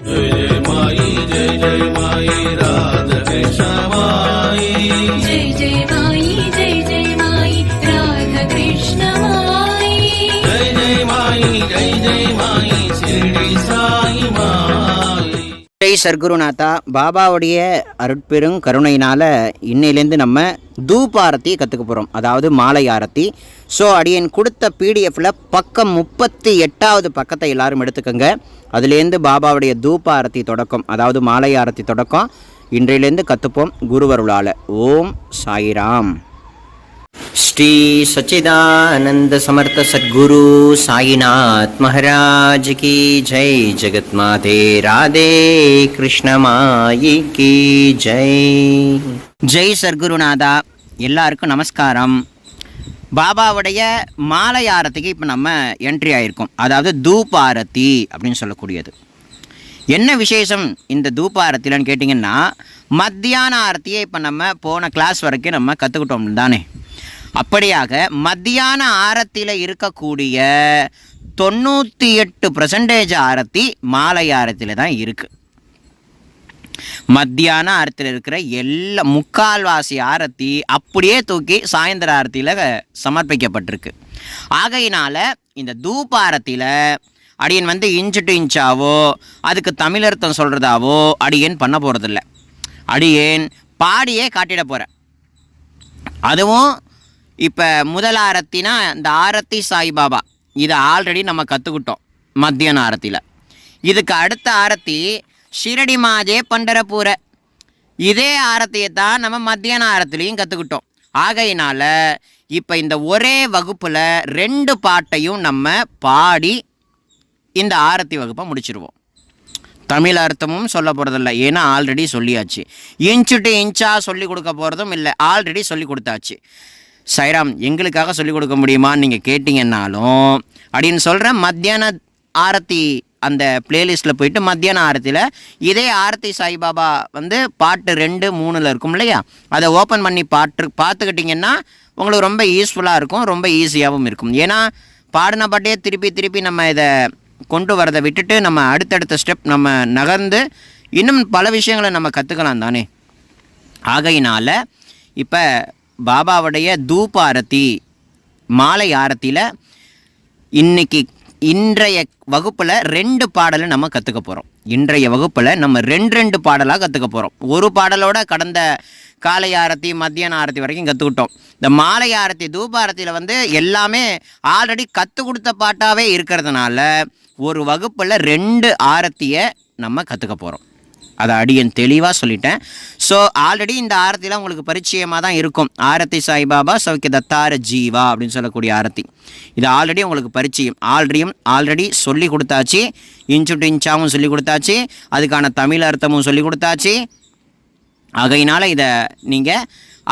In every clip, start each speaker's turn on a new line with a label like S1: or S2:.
S1: जय जय माई जय जय माई राधा कृष्ण माई
S2: ஜெய் சர்க்குருநாதா பாபாவுடைய அருட்பெரும் கருணையினால் இன்னையிலேருந்து நம்ம தூபாரத்தி கற்றுக்க போகிறோம் அதாவது மாலை ஆரத்தி ஸோ அடியன் கொடுத்த பிடிஎஃப்பில் பக்கம் முப்பத்தி எட்டாவது பக்கத்தை எல்லாரும் எடுத்துக்கோங்க அதுலேருந்து பாபாவுடைய தூப ஆரத்தி தொடக்கம் அதாவது மாலை ஆரத்தி தொடக்கம் இன்றையிலேருந்து கற்றுப்போம் குருவருளால். ஓம் சாயிராம். ஸ்ரீ சச்சிதானந்த சமர்த்த சத்குரு சாயிநாத் மகாராஜ் கி ஜெய். ஜெகத் மாதே ராதே கிருஷ்ணமாயி கி ஜெய். ஜெய் சர்க்குருநாதா எல்லாருக்கும் நமஸ்காரம். பாபாவுடைய மாலை ஆரத்திக்கு இப்போ நம்ம என்ட்ரி ஆகிருக்கோம் அதாவது தூப் ஆரத்தி அப்படின்னு சொல்லக்கூடியது. என்ன விசேஷம் இந்த தூப ஆரத்திலன்னு கேட்டிங்கன்னா மத்தியான ஆரத்தியை இப்போ நம்ம போன கிளாஸ் வரைக்கும் நம்ம கற்றுக்கிட்டோம் தானே. அப்படியாக மத்தியான ஆரத்தியில் இருக்கக்கூடிய தொண்ணூற்றி எட்டு பர்சன்டேஜ் ஆரத்தி மாலை ஆரத்தியில் தான் இருக்குது மத்தியான ஆரத்தில் இருக்கிற எல்லா முக்கால்வாசி ஆரத்தி அப்படியே தூக்கி சாயந்தர ஆரத்தியில் சமர்ப்பிக்கப்பட்டிருக்கு. ஆகையினால் இந்த தூப ஆரத்தியில் அடியன் வந்து இன்ச்சு டு இன்ச்சாவோ அதுக்கு தமிழர்த்தம் சொல்கிறதாவோ அடியேன் பண்ண போகிறதில்ல அடியேன் பாடியே காட்டிட போகிறேன் அதுவும் இப்போ முதல் ஆரத்தினா இந்த ஆரத்தி சாய்பாபா. இதை ஆல்ரெடி நம்ம கற்றுக்கிட்டோம் மத்தியான ஆரத்தியில் இதுக்கு அடுத்த ஆரத்தி ஷிரடி மாஜே பண்டரபூர. இதே ஆரத்தியை தான் நம்ம மத்தியான ஆரத்திலையும் கற்றுக்கிட்டோம் ஆகையினால இப்போ இந்த ஒரே வகுப்பில் ரெண்டு பாட்டையும் நம்ம பாடி இந்த ஆரத்தி வகுப்பை முடிச்சிருவோம். தமிழ் அர்த்தமும் சொல்ல போகிறதில்ல ஏன்னா ஆல்ரெடி சொல்லியாச்சு. இன்ச்சு டு இன்ச்சாக சொல்லி கொடுக்க போகிறதும் இல்லை. ஆல்ரெடி சொல்லி கொடுத்தாச்சு. சைராம் எங்களுக்காக சொல்லிக் கொடுக்க முடியுமான்னு நீங்கள் கேட்டிங்கன்னாலும் அப்படின்னு சொல்கிற மத்தியான ஆரத்தி அந்த பிளேலிஸ்ட்டில் போயிட்டு மத்தியான ஆரத்தியில் இதே ஆரத்தி சாய்பாபா வந்து பாட்டு ரெண்டு மூணில் இருக்கும் இல்லையா? அதை ஓப்பன் பண்ணி பாட்டு பார்த்துக்கிட்டிங்கன்னா உங்களுக்கு ரொம்ப யூஸ்ஃபுல்லாக இருக்கும் ரொம்ப ஈஸியாகவும் இருக்கும். ஏன்னா பாடின பாட்டையே திருப்பி திருப்பி நம்ம இதை கொண்டு வரதை விட்டுட்டு நம்ம அடுத்தடுத்த ஸ்டெப் நம்ம நகர்ந்து இன்னும் பல விஷயங்களை நம்ம கற்றுக்கலாம் தானே? ஆகையினால் இப்போ பாபாவுடைய தூப ஆரத்தி மாலை ஆரத்தியில் இன்றைக்கி இன்றைய வகுப்பில் ரெண்டு பாடலை நம்ம கற்றுக்க போகிறோம் இன்றைய வகுப்பில் நம்ம ரெண்டு ரெண்டு பாடலாக கற்றுக்க போகிறோம் ஒரு பாடலோட கடந்த காலை ஆரத்தி மத்தியான ஆரத்தி வரைக்கும் கற்றுக்கிட்டோம் இந்த மாலை ஆரத்தி தூப ஆரத்தியில் வந்து எல்லாமே ஆல்ரெடி கற்றுக் கொடுத்த பாட்டாகவே இருக்கிறதுனால ஒரு வகுப்பில் ரெண்டு ஆரத்தியை நம்ம கற்றுக்க போகிறோம் அதை அடியன் தெளிவாக சொல்லிட்டேன். ஸோ ஆல்ரெடி இந்த ஆரத்தியில் உங்களுக்கு பரிச்சயமாக தான் இருக்கும். ஆரத்தி சாய்பாபா சௌக்கிய தத்தார ஜீவா அப்படின்னு சொல்லக்கூடிய ஆரத்தி. இது ஆல்ரெடி உங்களுக்கு பரிச்சயம். ஆல்ரெடியும் ஆல்ரெடி சொல்லி கொடுத்தாச்சு. இன்ச்சு டு இன்ச்சாவும் சொல்லி கொடுத்தாச்சு. அதுக்கான தமிழ் அர்த்தமும் சொல்லி கொடுத்தாச்சு. ஆகையினால் இதை நீங்கள்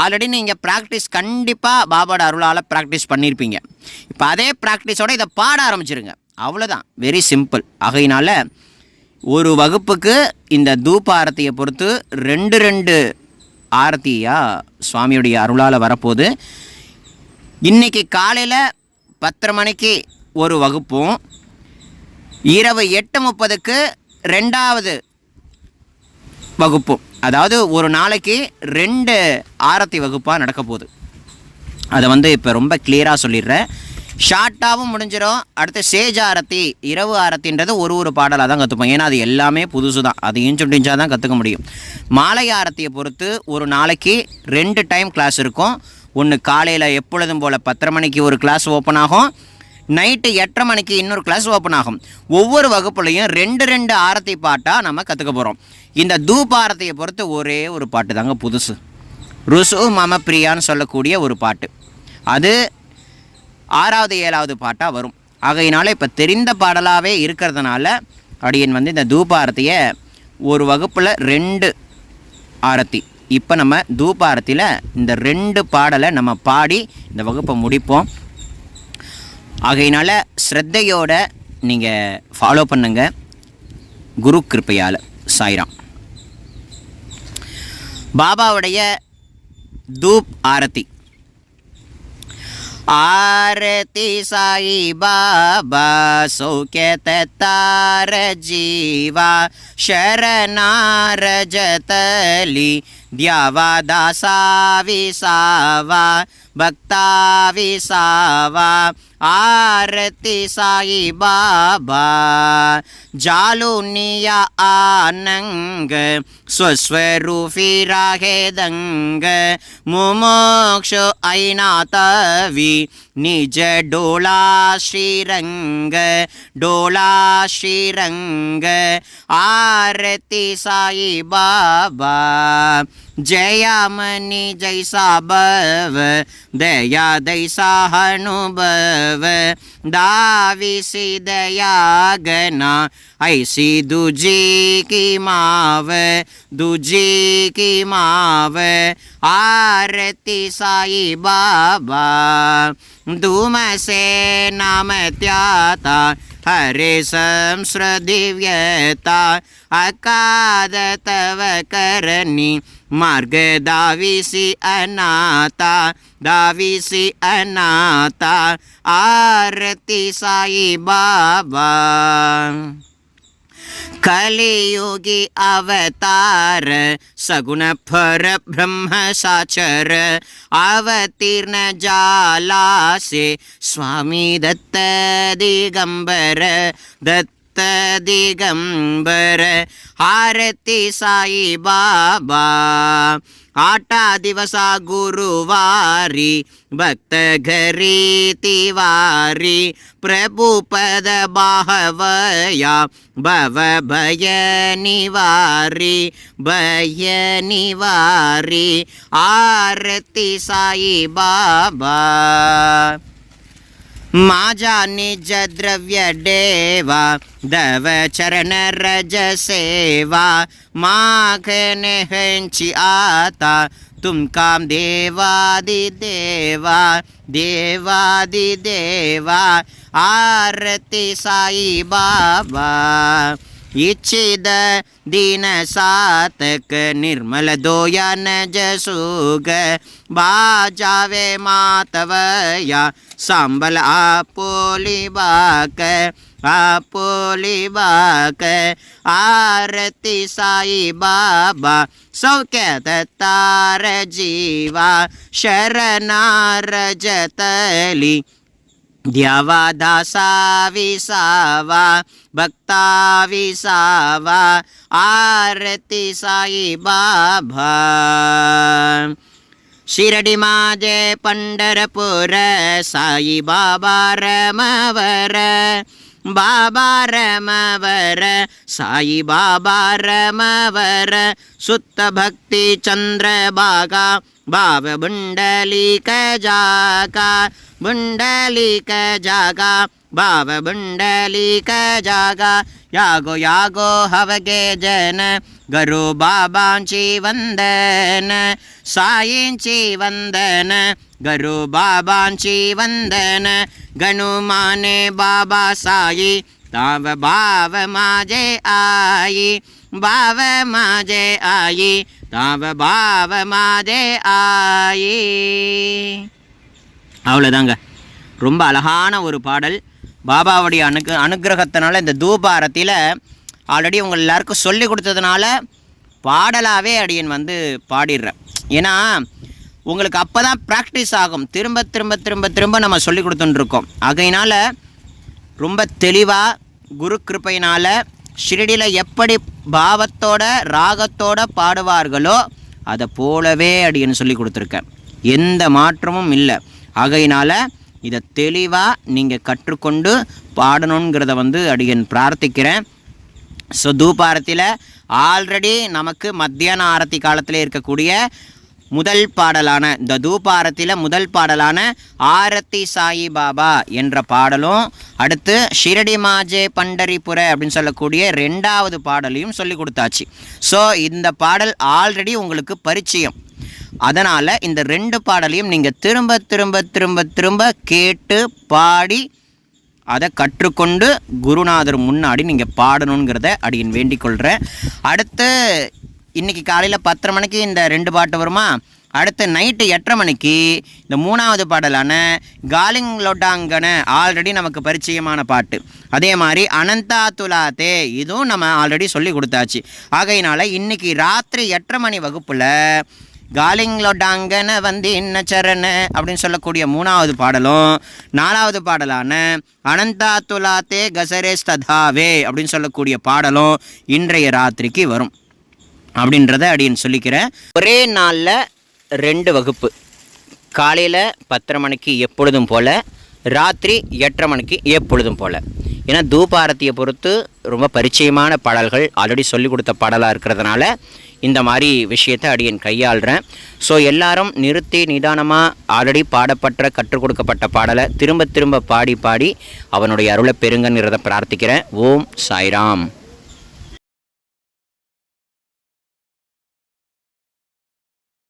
S2: ஆல்ரெடி நீங்கள் ப்ராக்டிஸ் கண்டிப்பாக பாபாவோட அருளால் ப்ராக்டிஸ் பண்ணியிருப்பீங்க இப்போ அதே ப்ராக்டிஸோட இதை பாட ஆரம்பிச்சிருங்க. அவ்வளோதான் வெரி சிம்பிள் ஆகையினால ஒரு வகுப்புக்கு இந்த தூப ஆரத்தியை பொறுத்து ரெண்டு ரெண்டு ஆரத்தியாக சுவாமியுடைய அருளால் வரப்போகுது. இன்றைக்கி காலையில் பத்தரை மணிக்கு ஒரு வகுப்பும் இரவு எட்டு முப்பதுக்கு ரெண்டாவது வகுப்பும். அதாவது ஒரு நாளைக்கு ரெண்டு ஆரத்தி வகுப்பாக நடக்க போகுது. அதை வந்து இப்போ ரொம்ப கிளியராக சொல்லிடுறேன். ஷார்ட்டாகவும் முடிஞ்சிடும் அடுத்து சேஜ் ஆரத்தி இரவு ஆரத்தின்றது ஒரு ஒரு பாடலாக தான் கற்றுப்போம் ஏன்னா அது எல்லாமே புதுசு தான். அது இன்ச்சு இன்ச்சாக தான் கற்றுக்க முடியும். மாலை ஆரத்தியை பொறுத்து ஒரு நாளைக்கு ரெண்டு டைம் கிளாஸ் இருக்கும். ஒன்று காலையில் எப்பொழுதும் போல் பத்தரை மணிக்கு ஒரு கிளாஸ் ஓப்பன் ஆகும். நைட்டு எட்டரை மணிக்கு இன்னொரு கிளாஸ் ஓப்பன் ஆகும். ஒவ்வொரு வகுப்புலையும் ரெண்டு ரெண்டு ஆரத்தி பாட்டாக நம்ம கற்றுக்க போகிறோம் இந்த தூப் ஆரத்தியை பொறுத்து ஒரே ஒரு பாட்டு தாங்க புதுசு. ருசு மம பிரியான்னு சொல்லக்கூடிய ஒரு பாட்டு. அது ஆறாவது ஏழாவது பாட்டாக வரும். ஆகையினால இப்போ தெரிந்த பாடலாகவே இருக்கிறதுனால அடியன் வந்து இந்த தூப ஆரத்தியை ஒரு வகுப்பில் ரெண்டு ஆரத்தி. இப்போ நம்ம தூப ஆரத்தியில் இந்த ரெண்டு பாடலை நம்ம பாடி இந்த வகுப்பை முடிப்போம். ஆகையினால ஸ்ரத்தையோட நீங்கள் ஃபாலோ பண்ணுங்க. குரு கிருப்பையால். சாய்ராம். பாபாவுடைய தூப் ஆரத்தி. आरती साई बाबा सुकेत तार जीवा शरणार जतली द्यावा दासा विसावा भक्ता विसावा आरति साई बाबा जालुनिया आनंग स्वस्वरूपी राहे दंग मुमोक्ष ऐना तवी निज डोला श्रीरंग डोला श्रीरंग आरति साई बाबा जयामणि जैसा बव, दया दैसा हनुभव दाविसी दया गना ऐसी दूजी की माव, दूजी की माव। आरती साई बाबा धूम से नाम त्याता हरे संस्रदिव्यता अकाद तव करणी मार्ग दाविसी अनाता दाविसी अनाता आरती साई बाबा कलियुगी अवतार सगुण फर ब्रह्म साचर अवतीर्ण जाला से स्वामी दत्त दिगंबर आरती साई बाबा ಆಟ ದಿವಸ ಗುರುವಾರಿ ಭಕ್ತ ಘರೀತಿ ವಾರಿ ಪ್ರಭು ಪದ ಬಾಹವಯ ಭವ ಭಯ ನಿವಾರಿ ಭಯ ನಿವಾರಿ ಆರತಿ ಸಾಯಿ ಬಾಬಾ मा दवचरणरजसेवा माघने आता आता तुकादेवादिदेवा देवादिदेवा आरति साई बाबा। इच्छिद दीन सातक निर्मल दोया नज सुग बाजावे मातवया सांबल आपोली बाक आपोली बाक। आरती साई बाबा सौख्यात तार जीवा शरणार जतली द्यावा दासा विसावा भक्ता विसावा आरती साई बाबा शिरडी माझे पंढरपूर साई बाबा रमवर बाबा रमवर साई बाबा रमवर सुत्त बा बुण्डलीकजागा कागा यागो यागो हवगे जन गरु बाबाञ्चि वन्दन सायिञ्चि वन्दन गरु बाबाञ्चि वन्दन गणुमाने बाबा सा ताव भाव माझे आई भाव माझे आई தாவ பாவ மாதே ஆயே அவ்வளோதாங்க ரொம்ப அழகான ஒரு பாடல் பாபாவுடைய அனுக்கு அனுகிரகத்தினால இந்த தூபாரத்தில் ஆல்ரெடி உங்கள் எல்லாருக்கும் சொல்லி கொடுத்ததுனால பாடலாகவே அடியன் வந்து பாடிடுறேன் ஏன்னா உங்களுக்கு அப்போ தான் ப்ராக்டிஸ் ஆகும் திரும்ப திரும்ப திரும்ப திரும்ப நம்ம சொல்லி கொடுத்துட்டுருக்கோம் ஆகையினால் ரொம்ப தெளிவாக குரு கிருப்பையினால் ஷிரடியில் எப்படி பாவத்தோட ராகத்தோட பாடுவார்களோ அதை போலவே அப்படின்னு சொல்லி கொடுத்துருக்கேன். எந்த மாற்றமும் இல்லை. ஆகையினால் இதை தெளிவாக நீங்கள் கற்றுக்கொண்டு பாடணுங்கிறத வந்து அடியன் பிரார்த்திக்கிறேன். ஸோ தூபாரத்தில் ஆல்ரெடி நமக்கு மத்தியான ஆரத்தி காலத்தில் இருக்கக்கூடிய முதல் பாடலான இந்த தூபாரத்தில் முதல் பாடலான ஆரத்தி சாயி பாபா என்ற பாடலும் அடுத்து ஷிரடி மாஜே பண்டரிபுர அப்படின்னு சொல்லக்கூடிய ரெண்டாவது பாடலையும் சொல்லி கொடுத்தாச்சு. ஸோ இந்த பாடல் ஆல்ரெடி உங்களுக்கு பரிச்சயம். அதனால் இந்த ரெண்டு பாடலையும் நீங்கள் திரும்ப திரும்ப திரும்ப திரும்ப கேட்டு பாடி அதை கற்றுக்கொண்டு குருநாதர் முன்னாடி நீங்கள் பாடணுங்கிறத அடியின் வேண்டிக் கொள்கிறேன் அடுத்து இன்றைக்கி காலையில் பத்தரை மணிக்கு இந்த ரெண்டு பாட்டு வருமா? அடுத்த நைட்டு எட்டரை மணிக்கு இந்த மூணாவது பாடலான காலிங் லொட்டாங்கன ஆல்ரெடி நமக்கு பரிச்சயமான பாட்டு. அதே மாதிரி அனந்தா துலாத்தே இதுவும் நம்ம ஆல்ரெடி சொல்லி கொடுத்தாச்சு. ஆகையினால இன்றைக்கி ராத்திரி எட்டரை மணி வகுப்பில் காலிங்லோடாங்கன வந்து இன்ன சரண அப்படின்னு சொல்லக்கூடிய மூணாவது பாடலும் நாலாவது பாடலான அனந்தா துலாத்தே கசரேஸ் ததாவே அப்படின்னு சொல்லக்கூடிய பாடலும் இன்றைய ராத்திரிக்கு வரும். அப்படின்றத அப்படின்னு சொல்லிக்கிறேன் ஒரே நாளில் ரெண்டு வகுப்பு. காலையில் பத்தரை மணிக்கு எப்பொழுதும் போல் ராத்திரி எட்டரை மணிக்கு எப்பொழுதும் போல். ஏன்னா தூபாரத்தியை பொறுத்து ரொம்ப பரிச்சயமான பாடல்கள் ஆல்ரெடி சொல்லிக் கொடுத்த பாடலாக இருக்கிறதுனால இந்த மாதிரி விஷயத்தை அடியன் கையாளுறேன். ஸோ எல்லாரும் நிறுத்தி நிதானமாக ஆல்ரெடி பாடப்பட்ட கற்றுக் கொடுக்கப்பட்ட பாடலை திரும்ப திரும்ப பாடி பாடி அவனுடைய அருளை பெருங்கங்கிறத பிரார்த்திக்கிறேன். ஓம் சாய்ராம்.